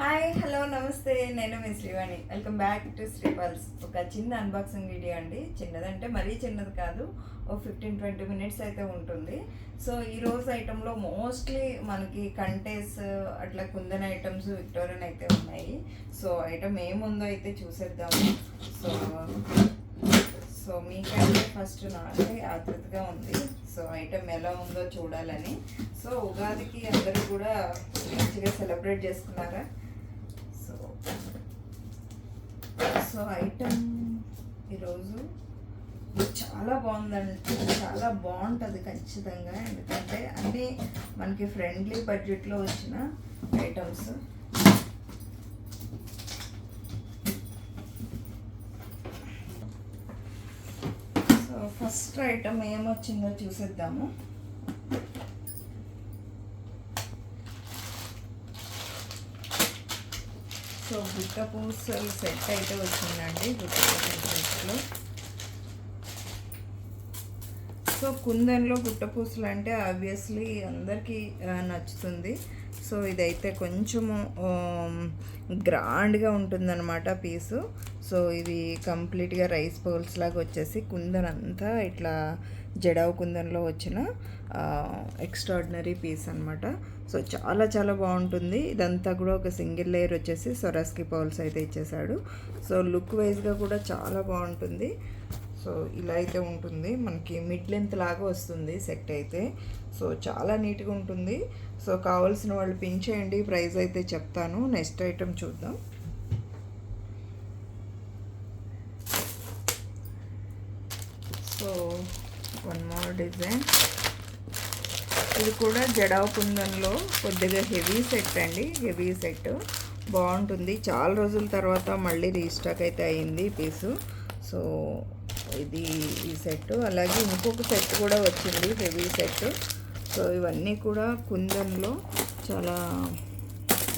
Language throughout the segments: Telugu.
హాయ్ హలో నమస్తే. నేను మీ Srivani. Welcome back to Sripals. ఒక చిన్న అన్బాక్సింగ్ వీడియో అండి. చిన్నదంటే మరీ చిన్నది కాదు. ఓ ఫిఫ్టీన్ ట్వంటీ మినిట్స్ అయితే ఉంటుంది. సో ఈ రోజు ఐటెంలో మోస్ట్లీ మనకి కంటేస్ అట్లా కుందన్ ఐటమ్స్ విక్టోరియన్ అయితే ఉన్నాయి. సో ఐటమ్ ఏముందో అయితే చూసేద్దాము. సో సో మీకైతే ఫస్ట్ నాకే ఆతృతగా ఉంది. సో ఐటమ్ ఎలా ఉందో చూడాలని. సో ఉగాదికి అందరూ కూడా మంచిగా సెలబ్రేట్ చేసుకున్నారా? సో ఐటమ్ ఈరోజు ఇది చాలా బాగుందండి. చాలా బాగుంటుంది ఖచ్చితంగా. ఎందుకంటే అన్నీ మనకి ఫ్రెండ్లీ బడ్జెట్లో వచ్చిన ఐటమ్స్ సో ఫస్ట్ ఐటమ్ ఏమొచ్చిందో చూసేద్దాము. సో గుట్ట పూసలు సెట్ అయితే వచ్చిందండి గుట్ట పూసల సెట్లో. సో కుందన్లో గుట్ట పూసలు అంటే ఆబ్వియస్లీ అందరికీ నచ్చుతుంది. సో ఇదైతే కొంచెము గ్రాండ్గా ఉంటుందన్నమాట పీసు. సో ఇది కంప్లీట్గా రైస్ బౌల్స్ లాగా వచ్చేసి కుందన్ అంతా ఇట్లా జడావు కుందన్లో వచ్చిన ఎక్స్ట్రాడినరీ పీస్ అనమాట సో చాలా చాలా బాగుంటుంది. ఇదంతా కూడా ఒక సింగిల్ లేయర్ వచ్చేసి సొరస్కి పౌల్స్ అయితే ఇచ్చేసాడు. సో లుక్ వైజ్గా కూడా చాలా బాగుంటుంది. సో ఇలా అయితే ఉంటుంది. మనకి మిడ్ లెంత్ లాగా వస్తుంది సెట్ అయితే. సో చాలా నీట్గా ఉంటుంది. సో కావాల్సిన వాళ్ళు పిన్ చేయండి. ప్రైస్ అయితే చెప్తాను. నెక్స్ట్ ఐటెం చూద్దాం. సో వన్ మోర్ డిజైన్ ఇది కూడా జడావ్ కుందంలో కొద్దిగా హెవీ సెట్ అండి హెవీ సెట్. బాగుంటుంది. చాలా రోజుల తర్వాత మళ్ళీ రీస్టాక్ అయితే అయింది పీసు. సో ఇది ఈ సెట్. అలాగే ఇంకొక సెట్ కూడా వచ్చింది హెవీ సెట్. సో ఇవన్నీ కూడా కుందన్లో చాలా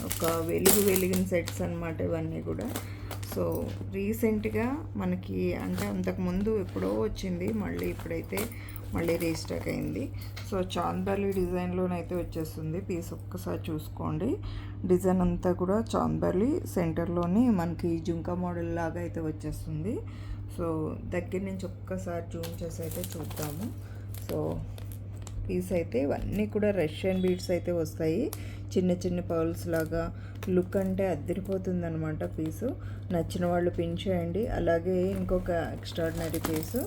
ఒక వెలుగు వెలిగిన సెట్స్ అనమాట ఇవన్నీ కూడా. సో రీసెంట్గా మనకి అంటే అంతకుముందు ఎప్పుడో వచ్చింది మళ్ళీ ఇప్పుడైతే మళ్ళీ రీస్టాక్ అయింది. సో చాందాలి డిజైన్లోనైతే వచ్చేస్తుంది. పీస్ ఒక్కసారి చూసుకోండి. డిజైన్ అంతా కూడా చాందాలి సెంటర్లోని మనకి జుంకా మోడల్ లాగా అయితే వచ్చేస్తుంది. సో దగ్గర నుంచి ఒక్కసారి జూమ్ చేసి అయితే చూద్దాము. సో పీస్ అయితే ఇవన్నీ కూడా రష్యన్ బీడ్స్ అయితే వస్తాయి. చిన్న చిన్న పౌల్స్ లాగా లుక్ అంటే అద్దరిపోతుంది అనమాట పీసు. నచ్చిన వాళ్ళు పిన్ చేయండి. అలాగే ఇంకొక ఎక్స్ట్రాడినరీ పీసు.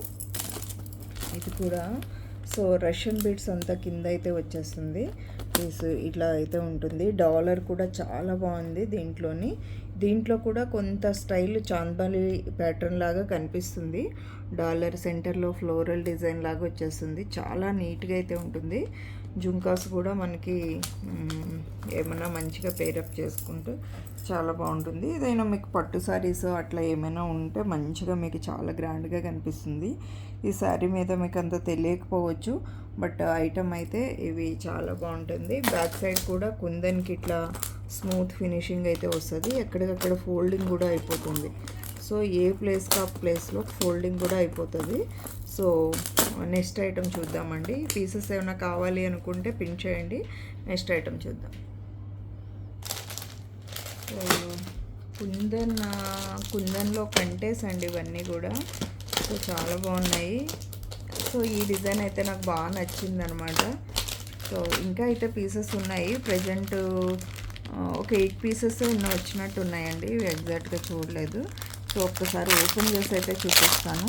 ఇది కూడా సో రష్యన్ బీట్స్ అంతా కింద అయితే వచ్చేస్తుంది. పీస్ ఇట్లా అయితే ఉంటుంది. డాలర్ కూడా చాలా బాగుంది దీంట్లోని. దీంట్లో కూడా కొంత స్టైల్ చాందాలి ప్యాటర్న్ లాగా కనిపిస్తుంది. డాలర్ సెంటర్లో ఫ్లోరల్ డిజైన్ లాగా వచ్చేస్తుంది. చాలా నీట్గా అయితే ఉంటుంది. జుంకాస్ కూడా మనకి ఏమైనా మంచిగా పేరప్ చేసుకుంటే చాలా బాగుంటుంది. ఏదైనా మీకు పట్టు శారీస్ అట్లా ఏమైనా ఉంటే మంచిగా మీకు చాలా గ్రాండ్గా కనిపిస్తుంది. ఈ శారీ మీద మీకు అంత తెలియకపోవచ్చు బట్ ఐటమ్ అయితే ఇవి చాలా బాగుంటుంది. బ్యాక్ సైడ్ కూడా కుందన్కి ఇట్లా స్మూత్ ఫినిషింగ్ అయితే వస్తుంది. ఎక్కడికక్కడ ఫోల్డింగ్ కూడా అయిపోతుంది. సో ఏ ప్లేస్కి ఆ ప్లేస్లో ఫోల్డింగ్ కూడా అయిపోతుంది. సో నెక్స్ట్ ఐటెం చూద్దామండి. పీసెస్ ఏమైనా కావాలి అనుకుంటే పిన్ చేయండి. నెక్స్ట్ ఐటెం చూద్దాం. కుందన్ కుందన్లో కంటేస్ అండి ఇవన్నీ కూడా. సో చాలా బాగున్నాయి. సో ఈ డిజైన్ అయితే నాకు బాగా నచ్చిందనమాట. సో ఇంకా అయితే పీసెస్ ఉన్నాయి. ప్రజెంట్ ఒక ఎయిట్ పీసెస్ ఉన్న వచ్చినట్టు ఉన్నాయండి. ఇవి ఎగ్జాక్ట్గా చూడలేదు. సో ఒక్కసారి ఓపెన్ చేసి అయితే చూపిస్తాను.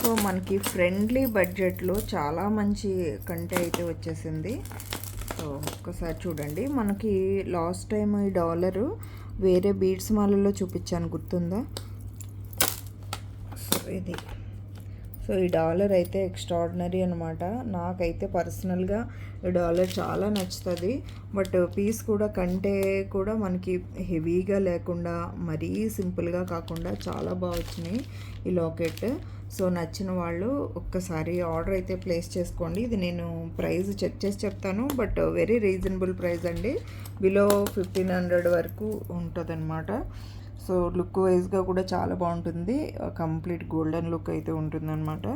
సో మనకి ఫ్రెండ్లీ బడ్జెట్లో చాలా మంచి కంటే అయితే వచ్చేసింది. సో ఒక్కసారి చూడండి. మనకి లాస్ట్ టైం ఈ డాలరు వేరే బీడ్స్ మాలలో చూపించాను గుర్తుందా? సో ఇది. సో ఈ డాలర్ అయితే ఎక్స్ట్రాడినరీ అనమాట నాకైతే పర్సనల్గా ఈ డాలర్ చాలా నచ్చుతుంది. బట్ పీస్ కూడా కంటే కూడా మనకి హెవీగా లేకుండా మరీ సింపుల్గా కాకుండా చాలా బాగా వచ్చినాయి ఈ లాకెట్. సో నచ్చిన వాళ్ళు ఒక్కసారి ఆర్డర్ అయితే ప్లేస్ చేసుకోండి. ఇది నేను ప్రైస్ చెక్ చేసి చెప్తాను. బట్ వెరీ రీజనబుల్ ప్రైస్ అండి. బిలో ఫిఫ్టీన్ హండ్రెడ్ వరకు ఉంటుందన్నమాట. సో లుక్ వైజ్గా కూడా చాలా బాగుంటుంది. కంప్లీట్ గోల్డెన్ లుక్ అయితే ఉంటుందన్నమాట.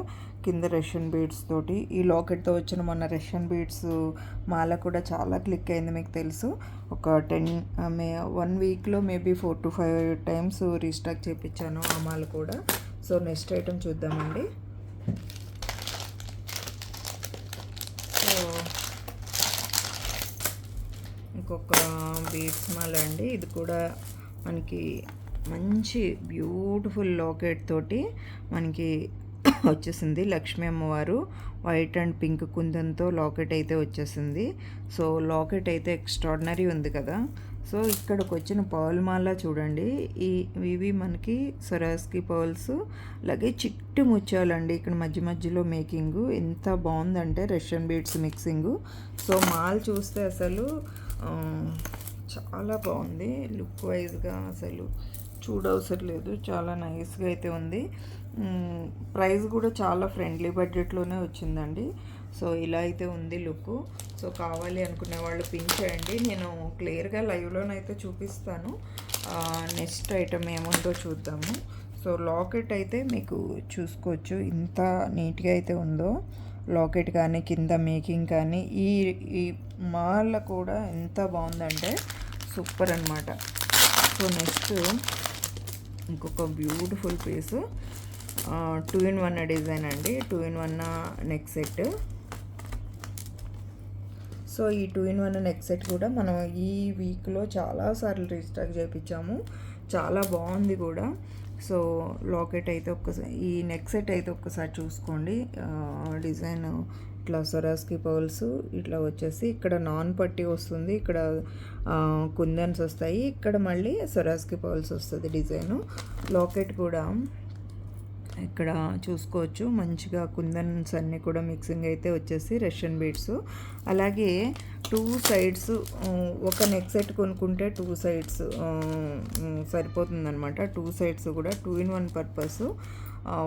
కింద రష్యన్ బీడ్స్ తోటి. ఈ లాకెట్తో వచ్చిన మొన్న రష్యన్ బీడ్స్ మాల కూడా చాలా క్లిక్ అయింది మీకు తెలుసు. ఒక టెన్ మే వన్ వీక్లో maybe four to five times restock చేయించాను ఆ మాల కూడా. సో నెక్స్ట్ ఐటమ్ చూద్దామండి. సో ఇంకొక బీట్స్ మాల అండి. ఇది కూడా మనకి మంచి బ్యూటిఫుల్ లాకెట్ తోటి మనకి వచ్చేసింది. లక్ష్మీ అమ్మవారు వైట్ అండ్ పింక్ కుందంతో లాకెట్ అయితే వచ్చేసింది. సో లాకెట్ అయితే ఎక్స్ట్రాడినరీ ఉంది కదా. సో ఇక్కడికి వచ్చిన పర్ల్ మాల చూడండి. ఈ ఇవి మనకి సొరాస్కి పర్ల్స్ అలాగే చిట్టు ముత్యాలండి. ఇక్కడ మధ్య మధ్యలో మేకింగ్ ఎంత బాగుందంటే రష్యన్ బీడ్స్ మిక్సింగ్. సో మాల్ చూస్తే అసలు చాలా బాగుంది లుక్ వైజ్గా అసలు. చూడవసరం లేదు. చాలా నైస్గా అయితే ఉంది. ప్రైస్ కూడా చాలా ఫ్రెండ్లీ బడ్జెట్లోనే వచ్చిందండి. సో ఇలా అయితే ఉంది లుక్. సో కావాలి అనుకునే వాళ్ళు పిన్ చేయండి నేను క్లియర్గా లైవ్లోనైతే చూపిస్తాను. నెక్స్ట్ ఐటమ్ ఏముందో చూద్దాము. సో లాకెట్ అయితే మీకు చూసుకోవచ్చు. ఇంత నీట్గా అయితే ఉందో. లాకెట్ కానీ కింద మేకింగ్ కానీ ఈ ఈ మాల కూడా ఎంత బాగుందంటే సూపర్ అనమాట సో నెక్స్ట్ ఇంకొక beautiful piece two in one design అండి. Two in one neck set so ఈ two in one neck set కూడా మనం ఈ వీక్లో చాలాసార్లు రీస్టాక్ చేయించాము చాలా బాగుంది కూడా. సో లాకెట్ అయితే ఒక్కసారి ఈ నెక్ సెట్ అయితే ఒక్కసారి చూసుకోండి. డిజైన్ ఇట్లా సొరాస్కి పర్ల్స్ ఇట్లా వచ్చేసి ఇక్కడ నాన్ పట్టి వస్తుంది. ఇక్కడ కుందన్స్ వస్తాయి. ఇక్కడ మళ్ళీ సొరాస్కి పర్ల్స్ వస్తుంది డిజైను. లాకెట్ కూడా ఇక్కడ చూసుకోవచ్చు. మంచిగా కుందన్స్ అన్నీ కూడా మిక్సింగ్ అయితే వచ్చేసి రష్యన్ బీడ్స్ అలాగే టూ సైడ్స్ ఒక నెక్ సెట్ కొనుక్కుంటే టూ సైడ్స్ సరిపోతుందన్నమాట. టూ సైడ్స్ కూడా టూ ఇన్ వన్ పర్పస్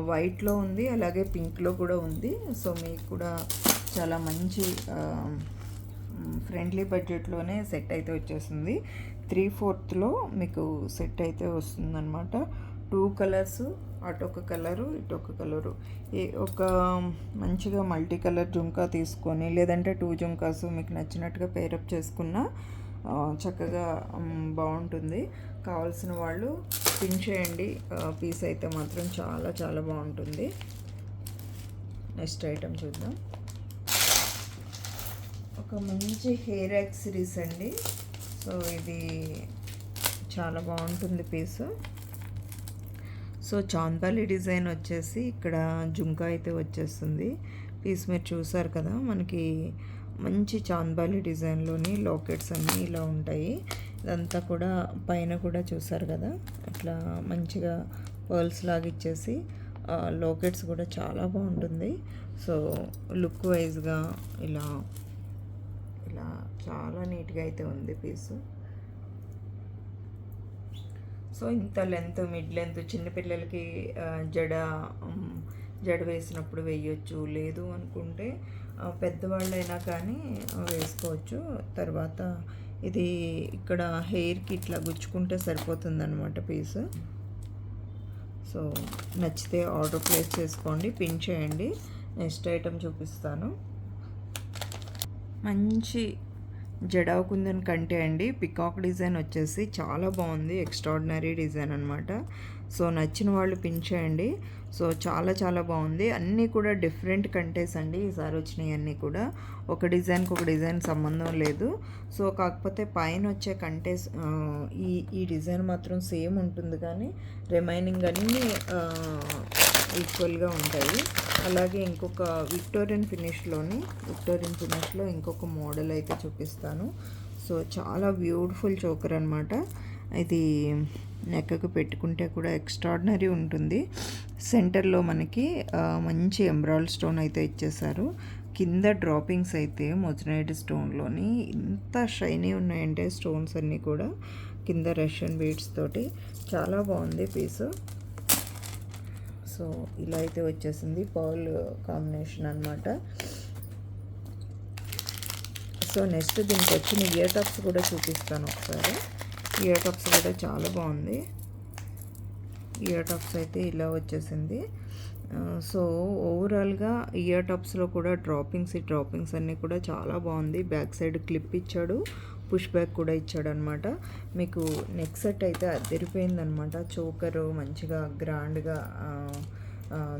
వైట్లో ఉంది అలాగే పింక్లో కూడా ఉంది. సో మీకు కూడా చాలా మంచి ఫ్రెండ్లీ బడ్జెట్లోనే సెట్ అయితే వచ్చేసింది త్రీ ఫోర్త్లో మీకు సెట్ అయితే వస్తుందన్నమాట. టూ కలర్స్ అటు ఒక కలరు ఇటు ఒక కలరు ఏ ఒక మంచిగా మల్టీ కలర్ జుంకా తీసుకొని లేదంటే టూ జుంకాస్ మీకు నచ్చినట్టుగా పేరప్ చేసుకున్న చక్కగా బాగుంటుంది. కావాల్సిన వాళ్ళు పిన్ చేయండి పీస్ అయితే మాత్రం చాలా చాలా బాగుంటుంది. నెక్స్ట్ ఐటెం చూద్దాం. ఒక మంచి హెయిర్ యాక్సరీస్ అండి. సో ఇది చాలా బాగుంటుంది పీస్. సో చాందాలి డిజైన్ వచ్చేసి ఇక్కడ జుంకా అయితే వచ్చేస్తుంది. పీస్ మీరు చూసారు కదా మనకి మంచి చాందాలి డిజైన్లోని లాకెట్స్ అన్నీ ఇలా ఉంటాయి. ఇదంతా కూడా పైన కూడా చూసారు కదా? ఇట్లా మంచిగా పర్ల్స్ లాగా ఇచ్చేసి లోకెట్స్ కూడా చాలా బాగుంటుంది. సో లుక్ వైజ్గా ఇలా ఇలా చాలా నీట్గా అయితే ఉంది పీసు. సో ఇంత లెంత్ మిడ్ లెంత్ చిన్నపిల్లలకి జడ జడ వేసినప్పుడు వేయొచ్చు. లేదు అనుకుంటే పెద్దవాళ్ళైనా కానీ వేసుకోవచ్చు. తర్వాత ఇది ఇక్కడ హెయిర్కి ఇట్లా గుచ్చుకుంటే సరిపోతుందన్నమాట పీస్ సో నచ్చితే ఆర్డర్ ప్లేస్ చేసుకోండి పిన్ చేయండి. నెక్స్ట్ ఐటెం చూపిస్తాను. మంచి జడావ్ కంటే అండి పికాక్ డిజైన్ వచ్చేసి చాలా బాగుంది ఎక్స్ట్రాడినరీ డిజైన్ అనమాట సో నచ్చిన వాళ్ళు పిన్ చేయండి. సో చాలా చాలా బాగుంది. అన్నీ కూడా డిఫరెంట్ కంటెస్ అండి. ఈసారి వచ్చినాయి అన్నీ కూడా. ఒక డిజైన్కి ఒక డిజైన్ సంబంధం లేదు. సో కాకపోతే పైన వచ్చే కంటెస్ ఈ ఈ డిజైన్ మాత్రం సేమ్ ఉంటుంది కానీ రిమైనింగ్ అన్నీ ఈక్వల్గా ఉంటాయి. అలాగే ఇంకొక విక్టోరియన్ ఫినిష్లోని విక్టోరియన్ ఫినిష్లో ఇంకొక మోడల్ అయితే చూపిస్తాను. సో చాలా బ్యూటిఫుల్ చోకర్ అనమాట ఇది నెక్కకు పెట్టుకుంటే కూడా ఎక్స్ట్రాడినరీ ఉంటుంది. సెంటర్లో మనకి మంచి ఎంబ్రాయిడ్ స్టోన్ అయితే ఇచ్చేసారు కింద డ్రాపింగ్స్ అయితే మొజనైడ్ స్టోన్లోని ఇంత షైనీ ఉన్నాయంటే స్టోన్స్ అన్నీ కూడా కింద రష్యన్ బీడ్స్ తోటి. చాలా బాగుంది పీసు. సో ఇలా అయితే వచ్చేసింది పర్ల్ కాంబినేషన్ అనమాట సో నెక్స్ట్ దీనికి వచ్చిన ఇయర్ టాప్స్ కూడా చూపిస్తాను ఒకసారి. ఇయర్ టాప్స్ కూడా చాలా బాగుంది. ఇయర్ టాప్స్ అయితే ఇలా వచ్చేసింది. సో ఓవరాల్గా ఇయర్ టాప్స్లో కూడా డ్రాపింగ్స్ ఈ డ్రాపింగ్స్ అన్నీ కూడా చాలా బాగుంది. బ్యాక్ సైడ్ క్లిప్ ఇచ్చాడు పుష్ బ్యాక్ కూడా ఇచ్చాడు అనమాట మీకు నెక్ సెట్ అయితే అదిరిపోయింది అనమాట చోకరు మంచిగా గ్రాండ్గా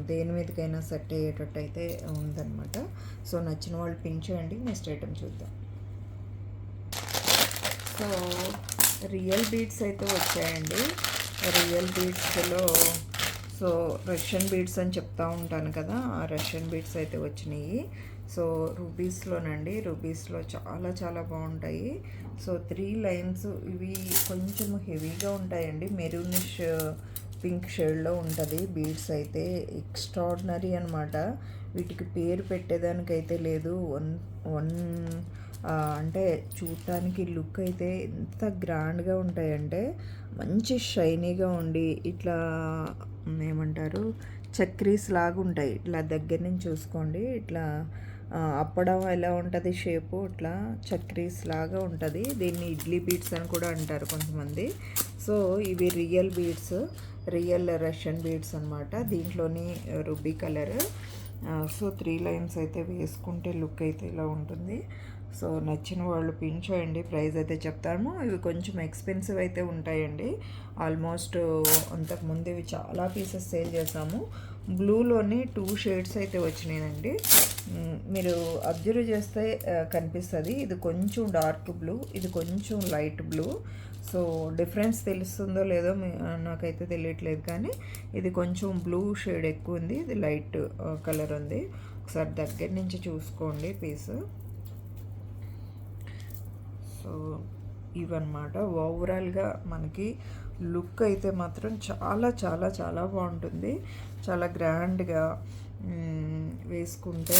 దేని మీదకైనా సెట్ అయ్యేటట్టు అయితే ఉందన్నమాట. సో నచ్చిన వాళ్ళు పిన్ చేయండి. నెక్స్ట్ ఐటెం చూద్దాం. సో రియల్ బీడ్స్ అయితే వచ్చాయండి. రియల్ బీడ్స్లో సో రష్యన్ బీడ్స్ అని చెప్తా ఉంటాను కదా ఆ రష్యన్ బీడ్స్ అయితే వచ్చినాయి. సో రూబీస్లోనండి రూబీస్లో చాలా చాలా బాగుంటాయి. సో త్రీ లైన్స్ ఇవి కొంచెం హెవీగా ఉంటాయండి. మెరూనిష్ పింక్ షేడ్లో ఉంటుంది బీడ్స్ అయితే. ఎక్స్ట్రాడినరీ అనమాట వీటికి పేరు పెట్టేదానికైతే లేదు. వన్ వన్ అంటే చూడటానికి లుక్ అయితే ఎంత గ్రాండ్గా ఉంటాయంటే మంచి షైనీగా ఉండి ఇట్లా ఏమంటారు చక్రీస్ లాగా ఉంటాయి. ఇట్లా దగ్గర నుంచి చూసుకోండి. ఇట్లా అప్పడం ఎలా ఉంటుంది షేపు ఇట్లా చక్రీస్ లాగా ఉంటుంది. దీన్ని ఇడ్లీ బీడ్స్ అని కూడా అంటారు కొంతమంది. సో ఇవి real beads real Russian beads అనమాట దీంట్లోని ruby colour. So three lines అయితే వేసుకుంటే లుక్ అయితే ఇలా ఉంటుంది. సో నచ్చిన వాళ్ళు పిన్ చేయండి ప్రైస్ అయితే చెప్తాము. ఇవి కొంచెం ఎక్స్పెన్సివ్ అయితే ఉంటాయండి. ఆల్మోస్ట్ అంతకుముందు ఇవి చాలా పీసెస్ సేల్ చేసాము బ్లూలోని టూ షేడ్స్ అయితే వచ్చినాయండి. మీరు అబ్జర్వ్ చేస్తే కనిపిస్తుంది. ఇది కొంచెం డార్క్ బ్లూ ఇది కొంచెం లైట్ బ్లూ. సో డిఫరెన్స్ తెలుస్తుందో లేదో నాకైతే తెలియట్లేదు కానీ ఇది కొంచెం బ్లూ షేడ్ ఎక్కువ ఉంది. ఇది లైట్ కలర్ ఉంది. ఒకసారి దగ్గర నుంచి చూసుకోండి పీస్. సో ఇవన్నమాట. ఓవరాల్గా మనకి లుక్ అయితే మాత్రం చాలా చాలా చాలా బాగుంటుంది. చాలా గ్రాండ్గా వేసుకుంటే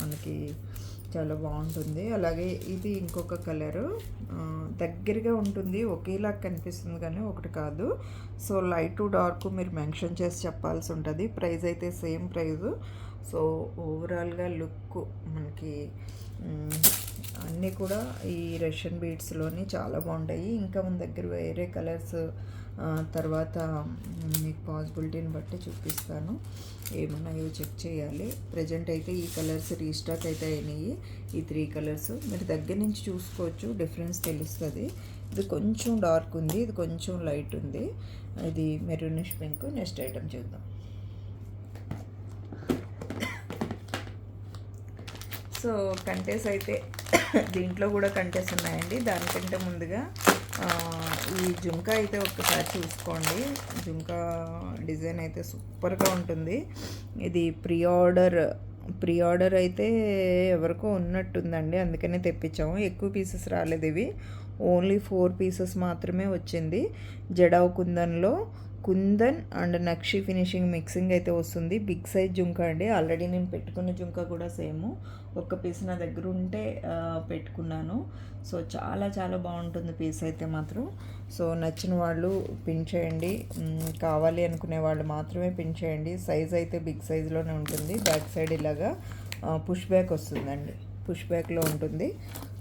మనకి చాలా బాగుంటుంది. అలాగే ఇది ఇంకొక కలరు. దగ్గరగా ఉంటుంది. ఒకేలా కనిపిస్తుంది కానీ ఒకటి కాదు. సో లైట్ డార్క్ మీరు మెన్షన్ చేసి చెప్పాల్సి ఉంటుంది. ప్రైస్ అయితే సేమ్ ప్రైజు. సో ఓవరాల్గా లుక్ మనకి అన్నీ కూడా ఈ రష్యన్ బీడ్స్లోని చాలా బాగుంటాయి. ఇంకా మన దగ్గర వేరే కలర్స్ తర్వాత మీకు పాసిబిలిటీని బట్టి చూపిస్తాను. ఏమున్నాయో చెక్ చేయాలి. ప్రజెంట్ అయితే ఈ కలర్స్ రీస్టాక్ అయితే అయినాయి. ఈ త్రీ కలర్స్ మీరు దగ్గర నుంచి చూసుకోవచ్చు. డిఫరెన్స్ తెలుస్తుంది. ఇది కొంచెం డార్క్ ఉంది. ఇది కొంచెం లైట్ ఉంది. ఇది మెరూనిష్ పింక్. నెక్స్ట్ ఐటమ్ చూద్దాం. సో కంటెస్ అయితే దీంట్లో కూడా కంటెస్ ఉన్నాయండి. దానికంటే ముందుగా ఈ జుంకా అయితే ఒక్కసారి చూసుకోండి. జుంకా డిజైన్ అయితే సూపర్గా ఉంటుంది. ఇది ప్రీ ఆర్డర్ ప్రీ ఆర్డర్ అయితే ఎవరికో ఉన్నట్టుందండి. అందుకనే తెప్పించాము. ఎక్కువ పీసెస్ రాలేదు ఇవి. ఓన్లీ ఫోర్ పీసెస్ మాత్రమే వచ్చింది. Jadau కుందన్లో kundan and nakshi finishing mixing అయితే వస్తుంది. బిగ్ సైజ్ జుంకా అండి. ఆల్రెడీ నేను పెట్టుకున్న జుంక కూడా సేమ్. ఒక్క పీస్ నా దగ్గర ఉంటే పెట్టుకున్నాను. సో చాలా చాలా బాగుంటుంది పీస్ అయితే మాత్రం. సో నచ్చిన వాళ్ళు పిన్ చేయండి. కావాలి అనుకునే వాళ్ళు మాత్రమే పిన్ చేయండి. సైజ్ అయితే బిగ్ సైజ్లోనే ఉంటుంది. బ్యాక్ సైడ్ ఇలాగా పుష్ బ్యాక్ వస్తుందండి. పుష్ బ్యాక్లో ఉంటుంది.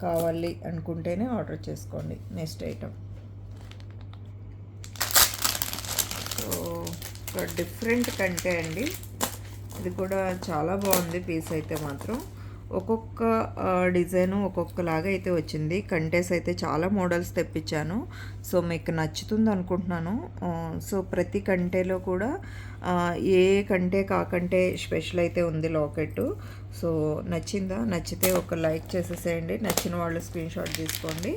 కావాలి అనుకుంటేనే ఆర్డర్ చేసుకోండి. నెక్స్ట్ ఐటమ్ సో ఒక డిఫరెంట్ కంటే అండి. ఇది కూడా చాలా బాగుంది పీస్ అయితే మాత్రం. ఒక్కొక్క డిజైను ఒక్కొక్కలాగా అయితే వచ్చింది. కంటెస్ అయితే చాలా మోడల్స్ తెప్పించాను. సో మీకు నచ్చుతుంది అనుకుంటున్నాను. సో ప్రతి కంటేలో కూడా ఏ కంటే కాకంటే స్పెషల్ అయితే ఉంది లాకెట్ సో నచ్చిందా? నచ్చితే ఒక లైక్ చేసేసేయండి. నచ్చిన వాళ్ళు స్క్రీన్ షాట్ తీసుకోండి.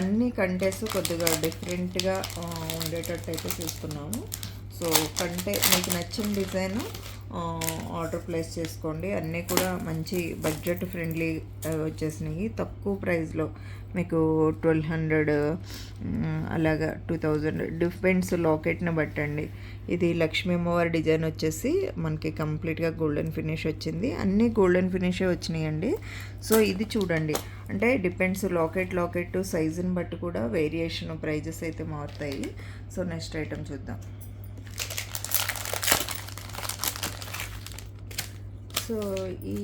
అన్ని కంటెస్ కొద్దిగా డిఫరెంట్గా ఉండేటట్టు అయితే చూస్తున్నాము. సో కంటే మీకు నచ్చిన డిజైన్ ఆర్డర్ ప్లేస్ చేసుకోండి. అన్నీ కూడా మంచి బడ్జెట్ ఫ్రెండ్లీ వచ్చేసినాయి. తక్కువ ప్రైస్లో మీకు ట్వెల్వ్ హండ్రెడ్ అలాగా టూ థౌజండ్ డిఫెండ్స్ లాకెట్ని బట్టండి. ఇది లక్ష్మీ అమ్మవారి డిజైన్ వచ్చేసి మనకి కంప్లీట్గా గోల్డెన్ ఫినిష్ వచ్చింది. అన్నీ గోల్డెన్ ఫినిషే వచ్చినాయండి. సో ఇది చూడండి. అంటే డిపెండ్స్ లాకెట్ లాకెట్ సైజుని బట్టి కూడా వేరియేషన్ ప్రైజెస్ అయితే మారుతాయి. సో నెక్స్ట్ ఐటమ్ చూద్దాం. సో ఈ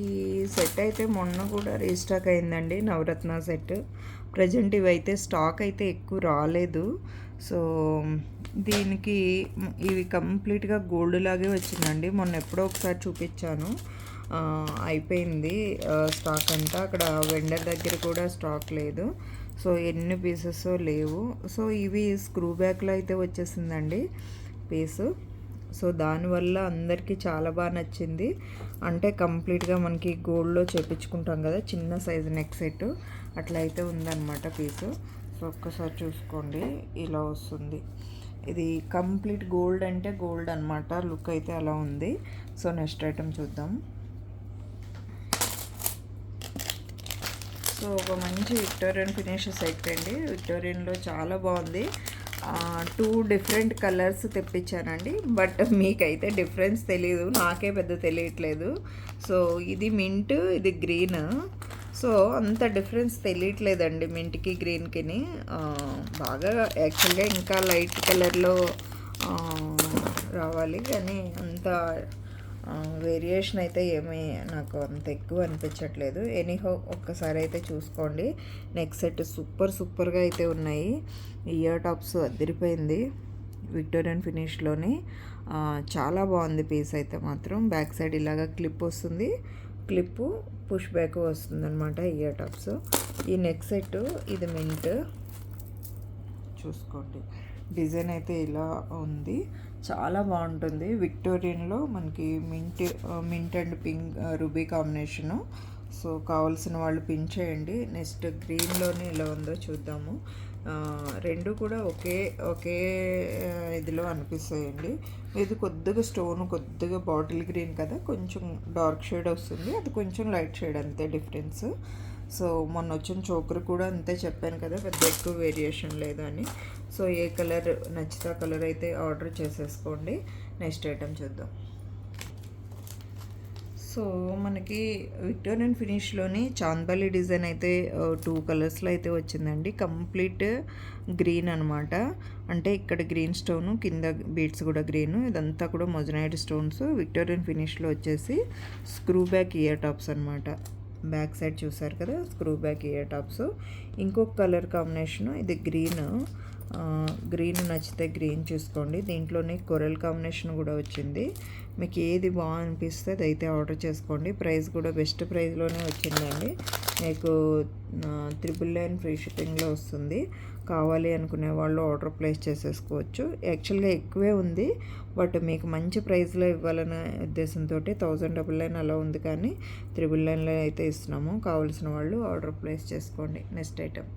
సెట్ అయితే మొన్న కూడా రీస్టాక్ అయిందండి నవరత్న సెట్. ప్రజెంట్ ఇవైతే స్టాక్ అయితే ఎక్కువ రాలేదు. సో దీనికి ఇవి కంప్లీట్గా గోల్డ్ లాగే వచ్చిందండి. మొన్న ఎప్పుడో ఒకసారి చూపించాను. అయిపోయింది స్టాక్ అంతా. అక్కడ వెండర్ దగ్గర కూడా స్టాక్ లేదు. సో ఎన్ని పీసెస్ లేవు. సో ఇవి స్క్రూ బ్యాక్లో అయితే వచ్చేసిందండి పీసు. సో దానివల్ల అందరికీ చాలా బాగా నచ్చింది. అంటే కంప్లీట్గా మనకి గోల్డ్లో చేపించుకుంటాం కదా చిన్న సైజు నెక్ సెట్. అట్లా అయితే ఉందన్నమాట పీసు. సో ఒక్కసారి చూసుకోండి ఇలా వస్తుంది. ఇది కంప్లీట్ గోల్డ్ అంటే గోల్డ్ అన్నమాట. లుక్ అయితే అలా ఉంది. సో నెక్స్ట్ ఐటమ్ చూద్దాం. సో ఒక మంచి విక్టోరియన్ ఫినిష్ సెట్ అండి. విక్టోరియన్లో చాలా బాగుంది. టూ డిఫరెంట్ కలర్స్ తెప్పించానండి. బట్ మీకైతే డిఫరెన్స్ తెలియదు నాకే పెద్ద తెలియట్లేదు. సో ఇది మింట్ ఇది గ్రీన్ సో అంత డిఫరెన్స్ తెలియట్లేదండి మింట్కి గ్రీన్కిని బాగా యాక్చువల్గా ఇంకా లైట్ కలర్లో రావాలి. కానీ అంత వేరియేషన్ అయితే ఏమీ నాకు అంత ఎక్కువ అనిపించట్లేదు. ఎనీహో ఒక్కసారి అయితే చూసుకోండి. నెక్స్ట్ సెట్ సూపర్ సూపర్గా అయితే ఉన్నాయి. ఇయర్ టాప్స్ అదిరిపోయింది. విక్టోరియన్ ఫినిష్లోని చాలా బాగుంది పీస్ అయితే మాత్రం. బ్యాక్ సైడ్ ఇలాగ క్లిప్ వస్తుంది. క్లిప్పు పుష్ బ్యాక్ వస్తుంది అనమాట ఇయర్ టాప్స్ ఈ నెక్ సెట్ ఇది మింట్ చూసుకోండి. డిజైన్ అయితే ఇలా ఉంది. చాలా బాగుంటుంది. విక్టోరియన్లో మనకి mint mint and pink ruby combination. So కావాల్సిన వాళ్ళు పిన్ చేయండి. నెక్స్ట్ గ్రీన్లోనే ఎలా ఉందో చూద్దాము. రెండు కూడా ఒకే ఒకే ఇదిలో అనిపిస్తాయండి. ఇది కొద్దిగా స్టోన్ కొద్దిగా బాటిల్ గ్రీన్ కదా? కొంచెం డార్క్ షేడ్ వస్తుంది. అది కొంచెం లైట్ షేడ్ అంతే డిఫరెన్స్. సో మొన్న వచ్చిన చోకర్ కూడా అంతే చెప్పాను కదా పెద్ద ఎక్కువ వేరియేషన్ లేదని సో ఏ కలర్ నచ్చితే ఆ కలర్ అయితే ఆర్డర్ చేసేసుకోండి. నెక్స్ట్ ఐటెం చూద్దాం. సో మనకి విక్టోరియన్ ఫినిష్లోని చాందబాలి డిజైన్ అయితే టూ కలర్స్లో అయితే వచ్చిందండి. కంప్లీట్ గ్రీన్ అనమాట అంటే ఇక్కడ గ్రీన్ స్టోను కింద బీడ్స్ కూడా గ్రీన్. ఇదంతా కూడా మొజనైడ్ స్టోన్స్ విక్టోరియన్ ఫినిష్లో వచ్చేసి స్క్రూ బ్యాక్ ఇయర్ టాప్స్ అనమాట బ్యాక్ సైడ్ చూసారు కదా స్క్రూ బ్యాక్ ఇయర్ టాప్స్. ఇంకొక కలర్ కాంబినేషన్ ఇది గ్రీన్ గ్రీన్ నచ్చితే గ్రీన్ చూసుకోండి. దీంట్లోనే కొరల్ కాంబినేషన్ కూడా వచ్చింది. మీకు ఏది బాగా అనిపిస్తే అది అయితే ఆర్డర్ చేసుకోండి. ప్రైస్ కూడా బెస్ట్ ప్రైస్లోనే వచ్చిందండి. మీకు త్రిబుల్ నైన్ ఫ్రీ షిప్పింగ్లో వస్తుంది. కావాలి అనుకునే వాళ్ళు ఆర్డర్ ప్లేస్ చేసేసుకోవచ్చు. యాక్చువల్గా ఎక్కువే ఉంది. బట్ మీకు మంచి ప్రైస్లో ఇవ్వాలనే ఉద్దేశంతో థౌజండ్ డబుల్ నైన్ అలా ఉంది కానీ త్రిబుల్ నైన్లో అయితే ఇస్తున్నాము. కావాల్సిన వాళ్ళు ఆర్డర్ ప్లేస్ చేసుకోండి. నెక్స్ట్ ఐటమ్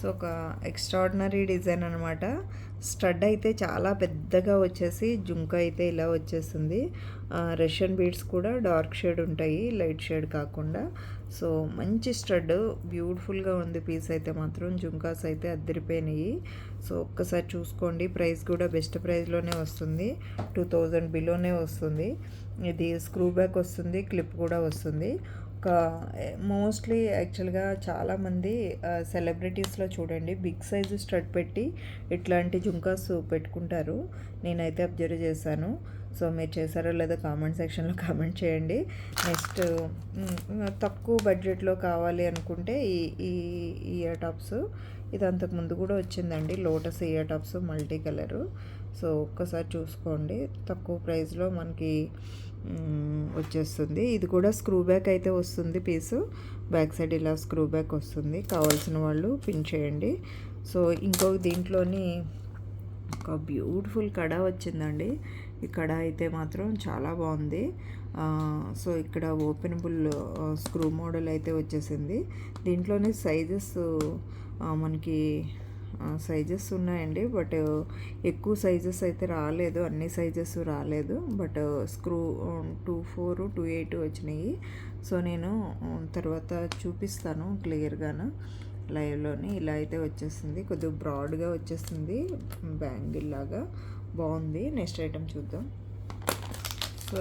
సో ఒక ఎక్స్ట్రాడినరీ డిజైన్ అనమాట స్టడ్ అయితే చాలా పెద్దగా వచ్చేసి జుంక అయితే ఇలా వచ్చేసింది. రష్యన్ బీడ్స్ కూడా డార్క్ షేడ్ ఉంటాయి. లైట్ షేడ్ కాకుండా. సో మంచి స్టడ్ బ్యూటిఫుల్గా ఉంది పీస్ అయితే మాత్రం. జుంకాస్ అయితే అద్దరిపోయినాయి. సో ఒక్కసారి చూసుకోండి. ప్రైస్ కూడా బెస్ట్ ప్రైస్లోనే వస్తుంది. టూ థౌజండ్ బిలోనే వస్తుంది. ఇది స్క్రూ బ్యాక్ వస్తుంది క్లిప్ కూడా వస్తుంది. ఒక మోస్ట్లీ యాక్చువల్గా చాలామంది సెలబ్రిటీస్లో చూడండి. బిగ్ సైజు స్టడ్ పెట్టి ఇట్లాంటి జుంకాస్ పెట్టుకుంటారు. నేనైతే అబ్జర్వ్ చేశాను. సో మీరు చేశారో లేదో కామెంట్ సెక్షన్లో కామెంట్ చేయండి. నెక్స్ట్ తక్కువ బడ్జెట్లో కావాలి అనుకుంటే ఈ ఈ ఇయర్ టాప్స్ ఇది అంతకు ముందు కూడా వచ్చిందండి lotus ear tops multi colour. So ఒక్కసారి చూసుకోండి తక్కువ ప్రైస్లో మనకి వచ్చేస్తుంది. ఇది కూడా స్క్రూ బ్యాక్ అయితే వస్తుంది పీసు. బ్యాక్ సైడ్ ఇలా స్క్రూ బ్యాక్ వస్తుంది. కావాల్సిన వాళ్ళు పిన్ చేయండి. సో ఇంకో దీంట్లోని ఒక బ్యూటిఫుల్ కడ వచ్చిందండి. ఇక్కడ అయితే మాత్రం చాలా బాగుంది. సో ఇక్కడ ఓపెనబుల్ స్క్రూ మోడల్ అయితే వచ్చేసింది. దీంట్లోనే సైజెస్ మనకి సైజెస్ ఉన్నాయండి. బట్ ఎక్కువ సైజెస్ అయితే రాలేదు. అన్ని సైజెస్ రాలేదు. But screw two four two eight వచ్చినాయి. సో నేను తర్వాత చూపిస్తాను క్లియర్గాను లైవ్లోని ఇలా అయితే వచ్చేసింది. కొద్దిగా బ్రాడ్గా వచ్చేసింది. బ్యాంగిల్ లాగా. బాగుంది. నెక్స్ట్ ఐటెం చూద్దాం. సో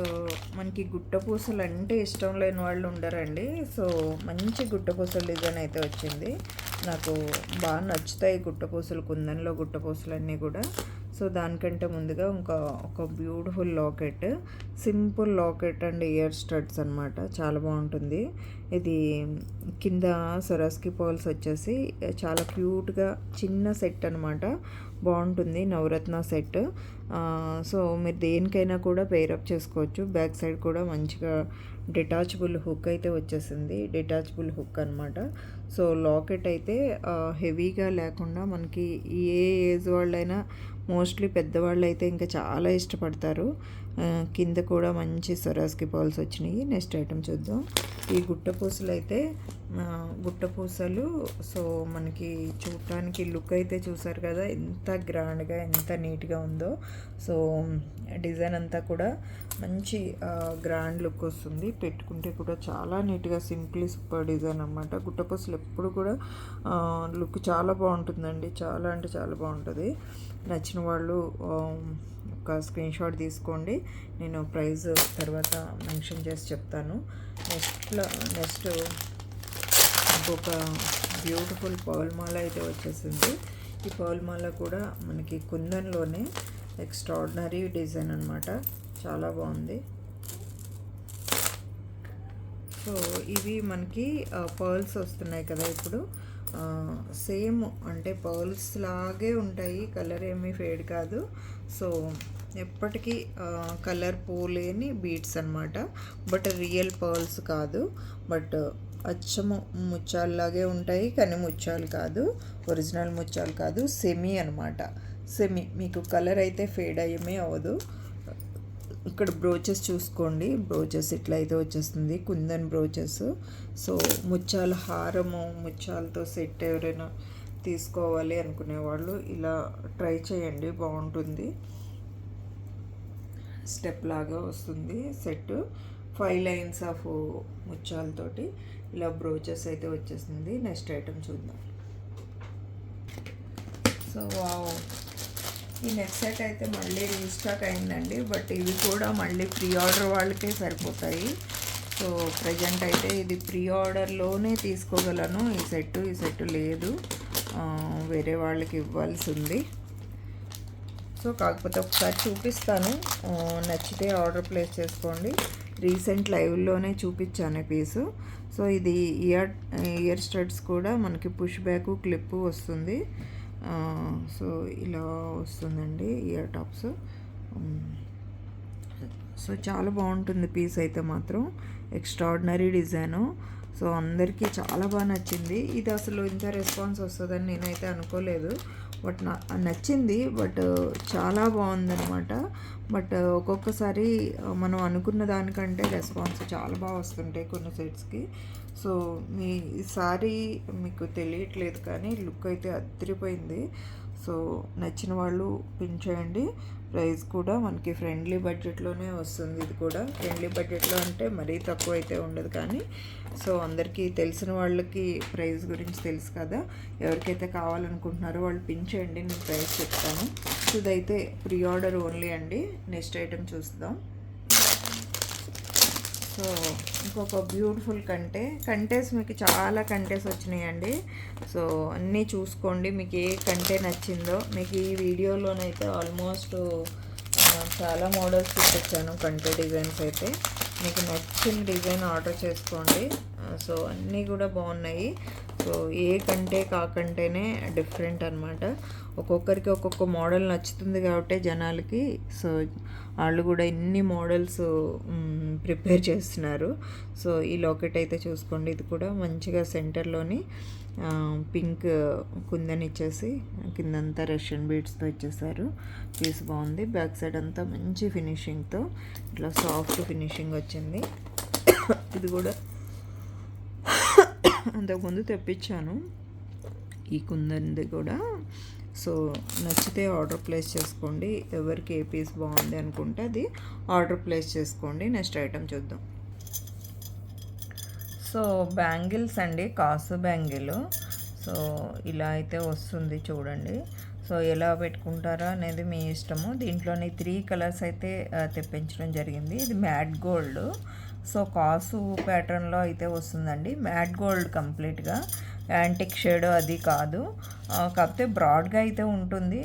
మనకి గుట్ట పూసలు అంటే ఇష్టం లేని వాళ్ళు ఉండరండి. సో మంచి గుట్టపూసల డిజైన్ అయితే వచ్చింది. నాకు బాగా నచ్చుతాయి గుట్ట పూసలు కుందన్లో గుట్ట పూసలు అన్నీ కూడా. సో దానికంటే ముందుగా ఇంకా ఒక beautiful locket simple locket and ear studs అనమాట చాలా బాగుంటుంది. ఇది కింద సొరస్కి పోల్స్ వచ్చేసి చాలా క్యూట్గా చిన్న సెట్ అనమాట బాగుంటుంది నవరత్న సెట్. సో మీరు దేనికైనా కూడా పేరప్ చేసుకోవచ్చు. బ్యాక్ సైడ్ కూడా మంచిగా డిటాచబుల్ హుక్ అయితే వచ్చేసింది. డిటాచబుల్ హుక్ అనమాట సో లాకెట్ అయితే హెవీగా లేకుండా మనకి ఏ ఏజ్ వాళ్ళైనా మోస్ట్లీ పెద్దవాళ్ళు అయితే ఇంకా చాలా ఇష్టపడతారు. కింద కూడా మంచి సొరాస్కి పాల్స్ వచ్చినాయి. నెక్స్ట్ ఐటమ్ చూద్దాం. ఈ గుట్టపూసలు అయితే గుట్ట పూసలు సో మనకి చూడటానికి లుక్ అయితే చూసారు కదా ఎంత గ్రాండ్గా ఎంత నీట్గా ఉందో. సో డిజైన్ అంతా కూడా మంచి గ్రాండ్ లుక్ వస్తుంది. పెట్టుకుంటే కూడా చాలా నీట్గా సింప్లీ సూపర్ డిజైన్ అనమాట గుట్ట పూసలు ఎప్పుడు కూడా లుక్ చాలా బాగుంటుందండి. చాలా అంటే చాలా బాగుంటుంది. నచ్చిన వాళ్ళు ఒక స్క్రీన్ షాట్ తీసుకోండి. నేను ప్రైస్ తర్వాత మెన్షన్ చేసి చెప్తాను. నెక్స్ట్లో నెక్స్ట్ ఇంకొక బ్యూటిఫుల్ పౌల్మాల అయితే వచ్చేసింది. ఈ పౌల్మాల కూడా మనకి కుందన్లోనే ఎక్స్ట్రాడినరీ డిజైన్ అనమాట చాలా బాగుంది. సో ఇవి మనకి పర్ల్స్ వస్తున్నాయి కదా ఇప్పుడు. సేమ్ అంటే పర్ల్స్ లాగే ఉంటాయి. కలర్ ఏమీ ఫేడ్ కాదు. సో ఎప్పటికీ కలర్ పోలేని బీట్స్ అనమాట బట్ రియల్ పర్ల్స్ కాదు. బట్ అచ్చము ముత్యాలలాగే ఉంటాయి కానీ ముత్యాలు కాదు. ఒరిజినల్ ముత్యాలు కాదు సెమీ అనమాట సెమీ. మీకు కలర్ అయితే ఫేడ్ అయ్యమే అవ్వదు. ఇక్కడ బ్రోచెస్ చూసుకోండి. బ్రోచెస్ ఇట్లా అయితే వచ్చేస్తుంది. కుందన్ బ్రోచెస్. సో ముత్యాల హారము ముత్యాలతో సెట్ ఎవరైనా తీసుకోవాలి అనుకునే వాళ్ళు ఇలా ట్రై చేయండి. బాగుంటుంది. స్టెప్ లాగా వస్తుంది సెట్ ఫైవ్ లైన్స్ ఆఫ్ ముత్యాలతోటి ఇలా బ్రోచెస్ అయితే వచ్చేసింది. నెక్స్ట్ ఐటమ్ చూద్దాం. సో వావ్ ఈ నెక్స్ట్ సెట్ అయితే మళ్ళీ రీస్టాక్ అయిందండి. బట్ ఇవి కూడా మళ్ళీ ప్రీ ఆర్డర్ వాళ్ళకే సరిపోతాయి. సో ప్రజెంట్ అయితే ఇది ప్రీ ఆర్డర్లోనే తీసుకోగలను. ఈ సెట్ ఈ సెట్ లేదు. వేరే వాళ్ళకి ఇవ్వాల్సి ఉంది. సో కాకపోతే ఒకసారి చూపిస్తాను. నచ్చితే ఆర్డర్ ప్లేస్ చేసుకోండి. రీసెంట్ లైవ్లోనే చూపించాను పీసు. సో ఇది ఇయర్ ఇయర్ స్టడ్స్ కూడా మనకి పుష్ బ్యాక్ క్లిప్ వస్తుంది. సో ఇలా వస్తుందండి ఇయర్ టాప్స్. సో చాలా బాగుంటుంది పీస్ అయితే మాత్రం. Extraordinary design. సో అందరికీ చాలా బాగా నచ్చింది. ఇది అసలు ఇంత రెస్పాన్స్ వస్తుందని నేనైతే అనుకోలేదు. బట్ నా నచ్చింది బట్ చాలా బాగుందనమాట బట్ ఒక్కొక్కసారి మనం అనుకున్న దానికంటే రెస్పాన్స్ చాలా బాగా వస్తుంటాయి కొన్ని సెట్స్కి. సో మీ ఈసారి మీకు తెలియట్లేదు కానీ లుక్ అయితే అదిరిపోయింది. సో నచ్చిన వాళ్ళు పిన్ చేయండి. ప్రైస్ కూడా మనకి ఫ్రెండ్లీ బడ్జెట్లోనే వస్తుంది ఇది కూడా. ఫ్రెండ్లీ బడ్జెట్లో అంటే మరీ తక్కువ అయితే ఉండదు కానీ సో అందరికీ తెలిసిన వాళ్ళకి ప్రైస్ గురించి తెలుసు కదా. ఎవరికైతే కావాలనుకుంటున్నారో వాళ్ళు పిన్ చేయండి నేను ప్రైస్ చెప్తాను. సో ఇదైతే ప్రీ ఆర్డర్ ఓన్లీ అండి. నెక్స్ట్ ఐటెం చూద్దాం సో ఇంకొక బ్యూటిఫుల్ కంటే కంటెస్ మీకు చాలా కంటెస్ వచ్చినాయండి. సో అన్నీ చూసుకోండి. మీకు ఏ కంటే నచ్చిందో మీకు ఈ వీడియోలోనైతే ఆల్మోస్ట్ చాలా మోడల్స్ చూపించాను కంటే డిజైన్స్ అయితే. మీకు నచ్చిన డిజైన్ ఆర్డర్ చేసుకోండి. సో అన్నీ కూడా బాగున్నాయి. సో ఏ కంటే కాకంటేనే డిఫరెంట్ అనమాట ఒక్కొక్కరికి ఒక్కొక్క మోడల్ నచ్చుతుంది కాబట్టి జనాలకి. సో వాళ్ళు కూడా ఇన్ని మోడల్స్ ప్రిపేర్ చేస్తున్నారు. సో ఈ లాకెట్ అయితే చూసుకోండి. ఇది కూడా మంచిగా సెంటర్లోని పింక్ కుందని ఇచ్చేసి కిందంతా రష్యన్ బీడ్స్తో ఇచ్చేసారు. పీస్ బాగుంది. బ్యాక్ సైడ్ అంతా మంచి ఫినిషింగ్తో ఇట్లా సాఫ్ట్ ఫినిషింగ్ వచ్చింది. ఇది కూడా అంతకుముందు తెప్పించాను. ఈ కుందంది కూడా. సో నచ్చితే ఆర్డర్ ప్లేస్ చేసుకోండి. ఎవరికి ఏ పీస్ బాగుంది అనుకుంటే అది ఆర్డర్ ప్లేస్ చేసుకోండి. నెక్స్ట్ ఐటెం చూద్దాం. సో బ్యాంగిల్స్ అండి. కాసు బ్యాంగిల్. సో ఇలా అయితే వస్తుంది చూడండి. సో ఎలా పెట్టుకుంటారా అనేది మీ ఇష్టము. దీంట్లోని త్రీ కలర్స్ అయితే తెప్పించడం జరిగింది. ఇది మ్యాట్ గోల్డ్. సో కాసు ప్యాటర్న్లో అయితే వస్తుందండి. మ్యాట్ గోల్డ్ కంప్లీట్గా. యాంటిక్ షేడ్ అది కాదు. కాకపోతే బ్రాడ్గా అయితే ఉంటుంది.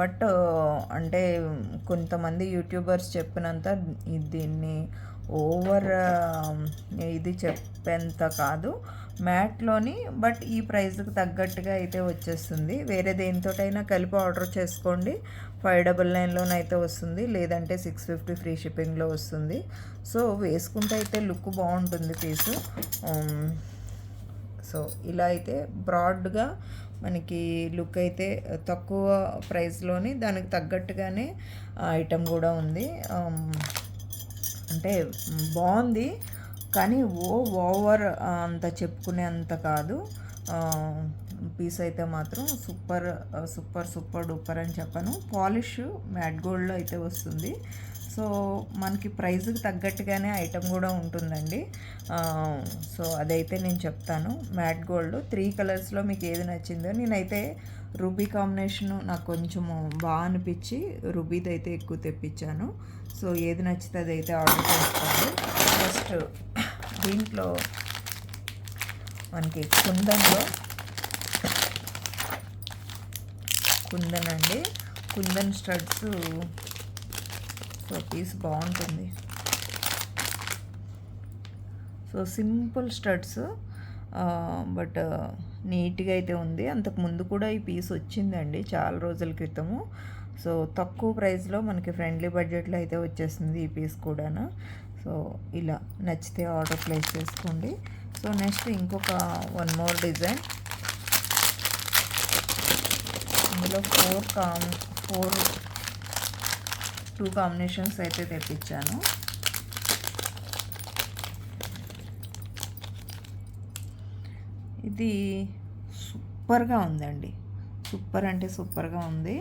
బట్ అంటే కొంతమంది యూట్యూబర్స్ చెప్పినంత దీన్ని ఓవర్ ఇది చెప్పేంత కాదు. మ్యాట్లోని బట్ ఈ ప్రైస్కి తగ్గట్టుగా అయితే వచ్చేస్తుంది. వేరే దేనితోటైనా కలిపి ఆర్డర్ చేసుకోండి. ఫైవ్ డబల్ నైన్లోనైతే వస్తుంది. లేదంటే సిక్స్ ఫిఫ్టీ ఫ్రీ షిప్పింగ్లో వస్తుంది. సో వేసుకుంటే అయితే లుక్ బాగుంటుంది పీసు. సో ఇలా అయితే బ్రాడ్గా మనకి లుక్ అయితే తక్కువ ప్రైస్లోని దానికి తగ్గట్టుగానే ఐటమ్ కూడా ఉంది. అంటే బాగుంది. కానీ ఓ ఓవర్ అంత చెప్పుకునే అంత కాదు. పీస్ అయితే మాత్రం సూపర్ సూపర్ సూపర్ డూపర్ అని చెప్పను. పాలిష్ మ్యాట్ గోల్డ్లో అయితే వస్తుంది. సో మనకి ప్రైస్కి తగ్గట్టుగానే ఐటెం కూడా ఉంటుందండి. సో అదైతే నేను చెప్తాను. మ్యాట్ గోల్డ్ త్రీ కలర్స్లో మీకు ఏది నచ్చిందో నేనైతే రూబీ కాంబినేషన్ నాకు కొంచెము బాగా అనిపించి రూబీది అయితే ఎక్కువ తెప్పించాను. సో ఏది నచ్చితే అదైతే ఆర్డర్ చేస్తాను. ఫస్ట్ దీంట్లో మనకి కుందంలో కుందన్ అండి కుందన్ స్టడ్స్. సో పీస్ బాగుంటుంది. So simple studs. బట్ నీట్గా అయితే ఉంది. అంతకు ముందు కూడా ఈ పీస్ వచ్చిందండి చాలా రోజుల క్రితము. సో తక్కువ ప్రైస్లో మనకి ఫ్రెండ్లీ బడ్జెట్లో అయితే వచ్చేసింది ఈ పీస్ కూడా సో ఇలా నచ్చితే ఆర్డర్ ప్లేస్ చేసుకోండి. సో నెక్స్ట్ ఇంకొక వన్ మోర్ డిజైన్. ఇందులో ఫోర్ కామ్ ఫోర్ టూ కాంబినేషన్స్ అయితే తెప్పించాను. ఇది సూపర్గా ఉందండి. సూపర్ అంటే సూపర్గా ఉంది.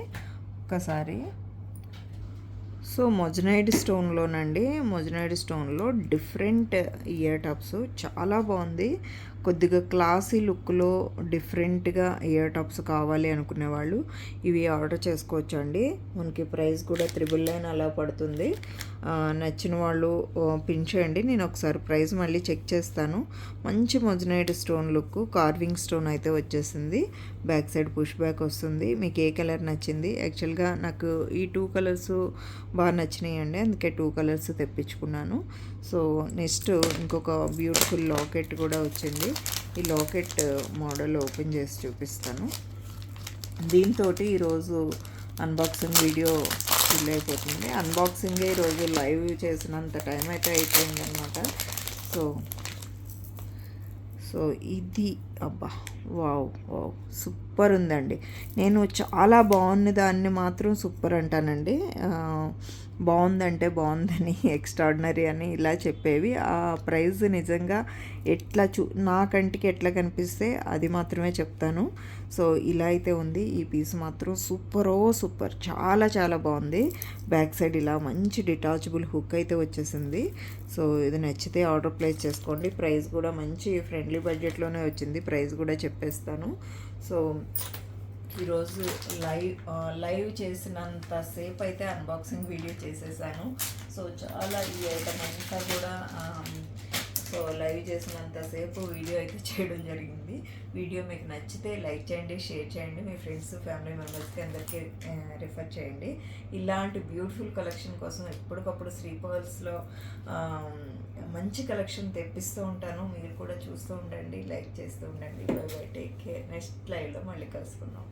ఒక్కసారి. సో మొజనైడ్ స్టోన్లోనండి. మొజనైడ్ స్టోన్లో డిఫరెంట్ ఇయర్ టాప్స్ చాలా బాగుంది. కొద్దిగా క్లాసీ లుక్లో డిఫరెంట్గా ఇయర్ టాప్స్ కావాలి అనుకునే వాళ్ళు ఇవి ఆర్డర్ చేసుకోవచ్చండి. మనకి ప్రైస్ కూడా త్రిబుల్ నైన్ అలా పడుతుంది. నచ్చిన వాళ్ళు పిన్ చేయండి నేను ఒకసారి ప్రైస్ మళ్ళీ చెక్ చేస్తాను. మంచి moissanite stone look carving stone అయితే వచ్చేసింది. బ్యాక్ సైడ్ పుష్ బ్యాక్ వస్తుంది. మీకు ఏ కలర్ నచ్చింది? యాక్చువల్గా నాకు ఈ టూ కలర్స్ బాగా నచ్చినాయి అండి అందుకే టూ కలర్స్ తెప్పించుకున్నాను. సో నెక్స్ట్ ఇంకొక బ్యూటిఫుల్ లాకెట్ కూడా వచ్చింది. ఈ లాకెట్ మోడల్ ఓపెన్ చేసి చూపిస్తాను. దీంతో ఈరోజు అన్బాక్సింగ్ వీడియో ఫిల్ అయిపోతుంది. అన్బాక్సింగే ఈరోజు లైవ్ చేసినంత టైం అయితే అయిపోయిందనమాట సో సో ఇది అబ్బా వావ్ వావ్ సూపర్ ఉందండి. నేను చాలా బాగున్న దాన్ని మాత్రం సూపర్ అంటానండి. బాగుందంటే బాగుందని ఎక్స్ట్రాడినరీ అని ఇలా చెప్పేవి. ఆ ప్రైజ్ నిజంగా ఎట్లా చూ నా కంటికి ఎట్లా కనిపిస్తే అది మాత్రమే చెప్తాను. సో ఇలా అయితే ఉంది. ఈ పీస్ మాత్రం సూపర్ ఓ సూపర్. చాలా చాలా బాగుంది. బ్యాక్ సైడ్ ఇలా మంచి డిటాచబుల్ హుక్ అయితే వచ్చేసింది. సో ఇది నచ్చితే ఆర్డర్ ప్లేస్ చేసుకోండి. ప్రైస్ కూడా మంచి ఫ్రెండ్లీ బడ్జెట్లోనే వచ్చింది. ప్రైస్ కూడా చెప్పేస్తాను. సో ఈరోజు లైవ్ లైవ్ చేసినంత సేపు అయితే అన్బాక్సింగ్ వీడియో చేసేసాను. సో చాలా ఈ ఐటమ్ అంతా కూడా సో లైవ్ చేసినంత సేపు వీడియో అయితే చేయడం జరిగింది. వీడియో మీకు నచ్చితే లైక్ చేయండి షేర్ చేయండి. మీ ఫ్రెండ్స్ ఫ్యామిలీ మెంబర్స్కి అందరికీ రిఫర్ చేయండి. ఇలాంటి బ్యూటిఫుల్ కలెక్షన్ కోసం ఎప్పటికప్పుడు శ్రీ పర్ల్స్లో మంచి కలెక్షన్ తెప్పిస్తూ ఉంటాను. మీరు కూడా చూస్తూ ఉండండి లైక్ చేస్తూ ఉండండి. Bye bye. Take care. Next లైవ్లో మళ్ళీ కలుసుకుందాం.